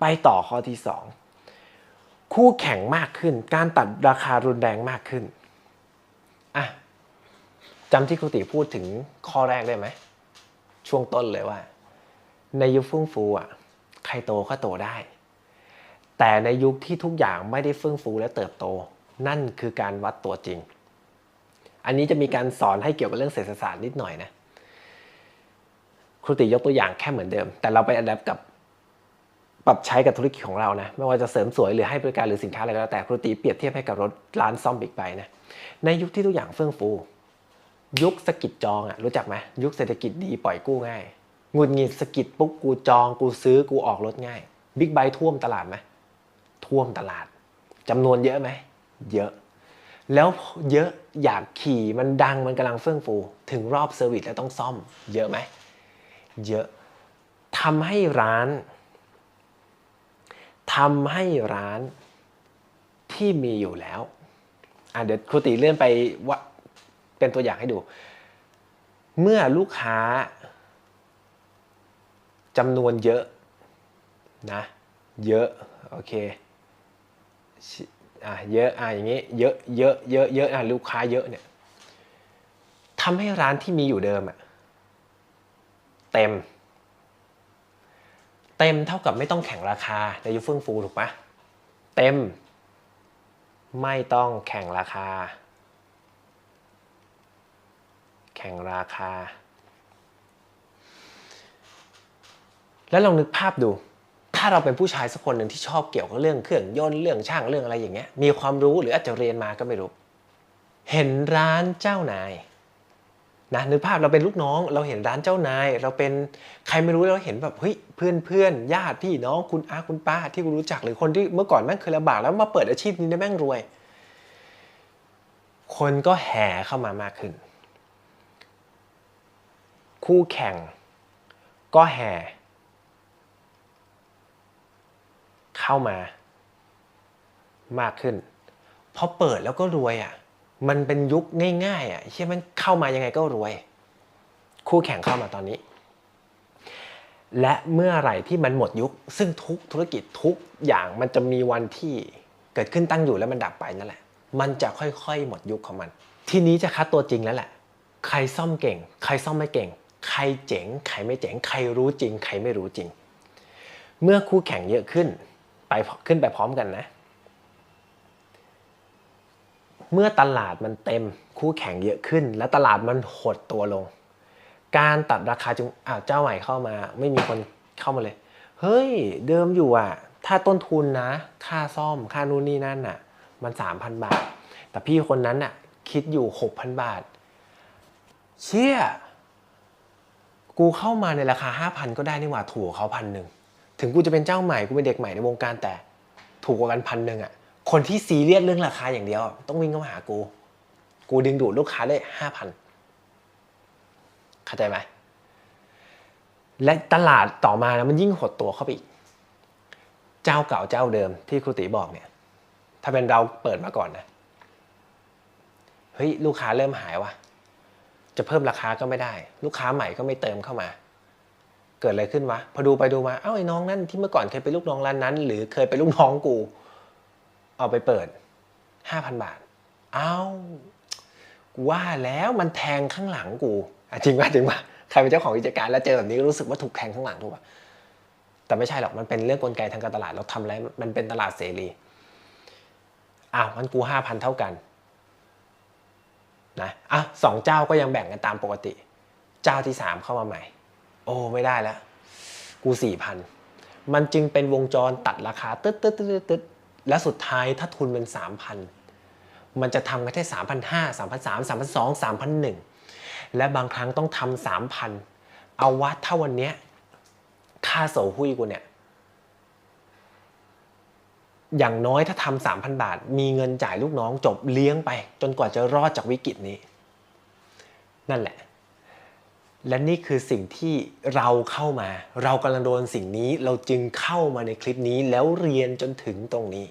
ไปต่อข้อที่สองคู่แข่งมากขึ้น การตัดราคารุนแรงมากขึ้นอะจำที่ครูติพูดถึงข้อแรกได้ไหม ช่วงต้นเลยว่า ในยุคเฟื่องฟูอะใครโตก็โตได้ แต่ในยุคที่ทุกอย่างไม่ได้เฟื่องฟูและเติบโต นั่นคือการวัดตัวจริง อันนี้จะมีการสอนให้เกี่ยวกับเรื่องเศรษฐศาสตร์นิดหน่อยนะครูติยกตัวอย่างแค่เหมือนเดิม แต่เราไปอัดแอปกับ ปรับใช้กับธุรกิจของเรานะไม่ว่าจะเสริมสวยหรือให้บริการหรือสินค้าอะไรก็แล้วแต่ครูติเปรียบเทียบให้กับรถร้านซ่อมบิ๊กไบค์นะในยุคที่ทุกอย่างเฟื่องฟู ยุคสกิดจองอะรู้จักไหมยุคเศรษฐกิจดีปล่อยกู้ง่ายหงุดหงิดสกิดปุ๊บกูจองกูซื้อกูออกรถง่ายบิ๊กไบค์ท่วมตลาดไหมท่วมตลาดจำนวนเยอะไหมเยอะ แล้วเยอะอยากขี่มันดังมันกำลังเฟื่องฟู ถึงรอบเซอร์วิสแล้วต้องซ่อม เยอะไหมเยอะทำให้ร้าน ทำให้ร้านที่มีอยู่แล้วอะเดี๋ยวครูติเลื่อนไปว่าเป็นตัวอย่างให้ดู เมื่อลูกค้าจำนวนเยอะนะเยอะโอเคอะเยอะอะอย่างงี้เยอะเยอะเยอะเยอะอะลูกค้าเยอะเนี่ยทำให้ร้านที่มีอยู่เดิมอะเต็ม เต็มเท่ากับไม่ต้องแข่งราคาในยุคเฟื่องฟูถูกปะเต็ม ไม่ต้องแข่งราคา แข่งราคา แล้วลองนึกภาพดู ถ้าเราเป็นผู้ชายสักคนหนึ่งที่ชอบเกี่ยวกับเรื่องเครื่องยนต์เรื่องช่างเรื่องอะไรอย่างเงี้ยมีความรู้หรืออาจจะเรียนมาก็ไม่รู้ เห็นร้านเจ้านาย นะนึกภาพเราเป็นลูกน้อง เราเห็นร้านเจ้านาย เราเป็นใครไม่รู้เราเห็นแบบเฮ้ยเพื่อนเพื่อนญาติพี่น้องคุณอาคุณป้าที่คุณรู้จักหรือคนที่เมื่อก่อนแม่งเคยลำบากแล้วมาเปิดอาชีพนี้ได้แม่งรวย คนก็แห่เข้ามามากขึ้น คู่แข่ง ก็แห่เข้ามามากขึ้นพอเปิดแล้วก็รวยอะ มันเป็นยุคง่ายๆอะเชื่อมันเข้ามายังไงก็รวย คู่แข่งเข้ามาตอนนี้ และเมื่อไหร่ที่มันหมดยุค ซึ่งทุกธุรกิจทุกอย่างมันจะมีวันที่เกิดขึ้นตั้งอยู่แล้วมันดับไปนั่นแหละ มันจะค่อยๆ หมดยุคของมัน ทีนี้จะคัดตัวจริงแล้วแหละ ใครซ่อมเก่ง ใครซ่อมไม่เก่ง ใครเจ๋ง ใครไม่เจ๋ง ใครรู้จริง ใครไม่รู้จริง เมื่อคู่แข่งเยอะขึ้น ไปขึ้นไปพร้อมกันนะ เมื่อตลาดมันเต็มคู่แข่งเยอะขึ้น และตลาดมันหดตัวลง การตัดราคาจึงอ้าวเจ้าใหม่เข้ามา ไม่มีคนเข้ามาเลย เฮ้ย เดิมอยู่อะ ถ้าต้นทุนนะ ค่าซ่อมค่านู่นนี่นั่นน่ะ มันสามพันบาท แต่พี่คนนั้นน่ะ คิดอยู่หกพันบาท เชี่ยกูเข้ามาในราคาห้าพันก็ได้นี่หว่าถูกกว่าเขาพันหนึ่งถึงกูจะเป็นเจ้าใหม่กูเป็นเด็กใหม่ในวงการแต่ ถูกกว่ากันพันหนึ่งอะ คนที่ซีเรียสเรื่องราคาอย่างเดียว ต้องวิ่งเข้ามาหากู กูดึงดูดลูกค้าได้ห้าพันเข้าใจไหมและตลาดต่อมานะมันยิ่งหดตัวเข้าไปอีก เจ้าเก่าเจ้าเดิมที่ครูติบอกเนี่ย ถ้าเป็นเราเปิดมาก่อนนะ เฮ้ยลูกค้าเริ่มหายว่ะจะเพิ่มราคาก็ไม่ได้ ลูกค้าใหม่ก็ไม่เติมเข้ามา เกิดอะไรขึ้นวะ พอดูไปดูมา เอ้าไอ้น้องนั่นที่เมื่อก่อนเคยเป็นลูกน้องร้านนั้น หรือเคยเป็นลูกน้องกู เอาไปเปิดห้าพันบาท เอ้ากูว่าแล้วมันแทงข้างหลังกูจริงป่ะจริงป่ะใครเป็นเจ้าของกิจการแล้วเจอแบบนี้ก็รู้สึกว่าถูกแทงข้างหลังถูกป่ะแต่ไม่ใช่หรอกมันเป็นเรื่องกลไกทางการตลาดเราทำอะไรมันเป็นตลาดเสรีอ้าวมันกูห้าพันเท่ากันนะอะสองเจ้าก็ยังแบ่งกันตามปกติ เจ้าที่สามเข้ามาใหม่ โอ้ไม่ได้แล้วกูสี่พันมันจึงเป็นวงจรตัดราคาตึ๊ดตึ๊ดตึ๊ดตึ๊ด และสุดท้ายถ้าทุนเป็นสามพันมันจะทำกันแค่สามพันห้าสามพันสามสามพันสองสามพันหนึ่งและบางครั้งต้องทำสามพันเอาวัดถ้าวันเนี้ยค่าโสหุ้ยกูเนี่ย อย่างน้อยถ้าทำสามพันบาท มีเงินจ่ายลูกน้องจบเลี้ยงไป จนกว่าจะรอดจากวิกฤตนี้ นั่นแหละ และนี่คือสิ่งที่เราเข้ามา เรากำลังโดนสิ่งนี้ เราจึงเข้ามาในคลิปนี้แล้วเรียนจนถึงตรงนี้